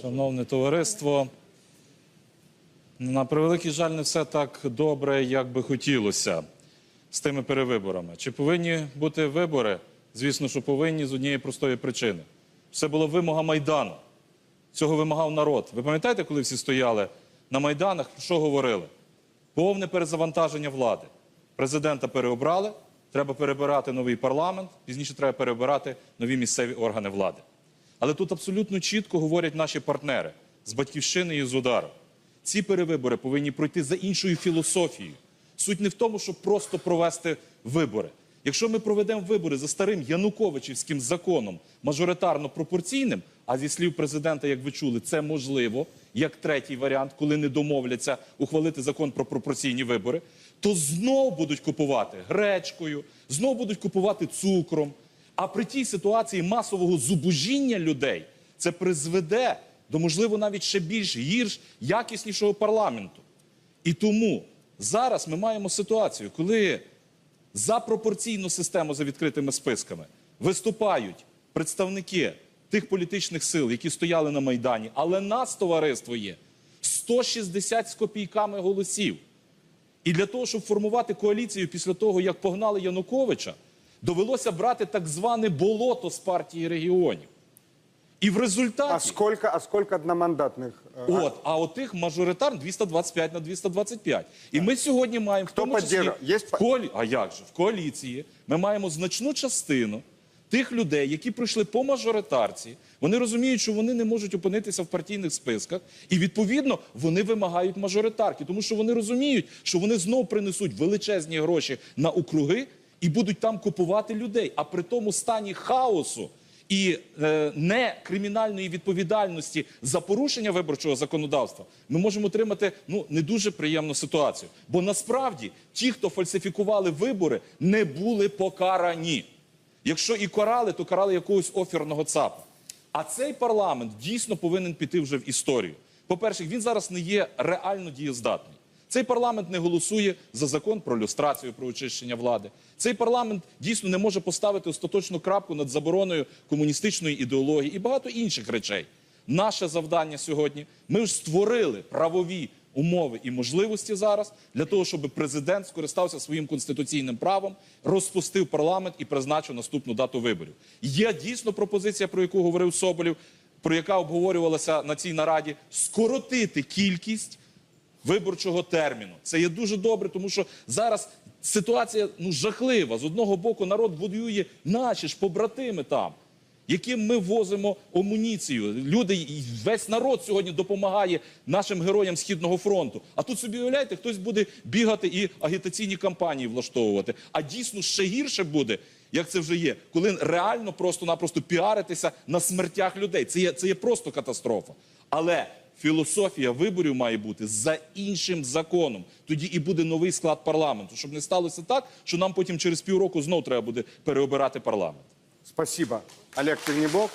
Шановне товариство, на превеликий жаль, не все так добре, як би хотілося з тими перевиборами. Чи повинні бути вибори? Звісно, що повинні з однієї простої причини. Це була вимога Майдану. Цього вимагав народ. Ви пам'ятаєте, коли всі стояли на Майданах, про що говорили? Повне перезавантаження влади. Президента переобрали, треба перебирати новий парламент, пізніше треба перебирати нові місцеві органи влади. Але тут абсолютно чітко говорять наші партнери з батьківщини і з удару. Ці перевибори повинні пройти за іншою філософією. Суть не в тому, щоб просто провести вибори. Якщо ми проведемо вибори за старим Януковичівським законом, мажоритарно пропорційним, а зі слів президента, як ви чули, це можливо, як третій варіант, коли не домовляться ухвалити закон про пропорційні вибори, то знов будуть купувати гречкою, знов будуть купувати цукром. А при тій ситуації масового зубожіння людей це призведе до, можливо, навіть ще більш гірш якіснішого парламенту. І тому зараз ми маємо ситуацію, коли за пропорційну систему за відкритими списками виступають представники тих політичних сил, які стояли на Майдані, але нас, товариство, є 160 з копійками голосів. І для того, щоб формувати коаліцію після того, як погнали Януковича, довелося брати так зване болото з партії регіонів. І в результаті. А сколько, а сколько одномандатных? э, От, а отих мажоритар 225 на 225. І ми сьогодні маємо Хто в тому числі, поддержує? Є в коалі... а як же, в коаліції ми маємо значну частину тих людей, які прийшли по мажоритарці. Вони розуміють, що вони не можуть опинитися в партійних списках, і відповідно вони вимагають мажоритарки, тому що вони розуміють, що вони знов принесуть величезні гроші на округи і будуть там купувати людей. А при тому стані хаосу і е, не кримінальної відповідальності за порушення виборчого законодавства, ми можемо отримати ну не дуже приємну ситуацію. Бо насправді ті, хто фальсифікували вибори, не були покарані. Якщо і карали, то карали якогось офірного ЦАПа. А цей парламент дійсно повинен піти вже в історію. По-перше, він зараз не є реально дієздатний. Цей парламент не голосує за закон про люстрацію, про очищення влади. Цей парламент дійсно не може поставити остаточну крапку над забороною комуністичної ідеології і багато інших речей. Наше завдання сьогодні ми ж створили правові умови і можливості зараз для того, щоб президент скористався своїм конституційним правом, розпустив парламент і призначив наступну дату виборів. Є дійсно пропозиція, про яку говорив Соболєв, про яка обговорювалася на цій нараді, скоротити кількість виборчого терміну. Це є дуже добре, тому що зараз ситуація ну жахлива. З одного боку, народ воює наші ж побратими там, яким ми возимо амуніцію. Люди, весь народ сьогодні допомагає нашим героям Східного фронту. А тут собі уявляєте, хтось буде бігати і агітаційні кампанії влаштовувати. А дійсно ще гірше буде. Як це вже є, коли реально просто-напросто піаритися на смертях людей. Це є, це є просто катастрофа. Але філософія виборів має бути за іншим законом. Тоді і буде новий склад парламенту, щоб не сталося так, що нам потім через півроку знов треба буде переобирати парламент. Спасибо, Олег Тельнебок.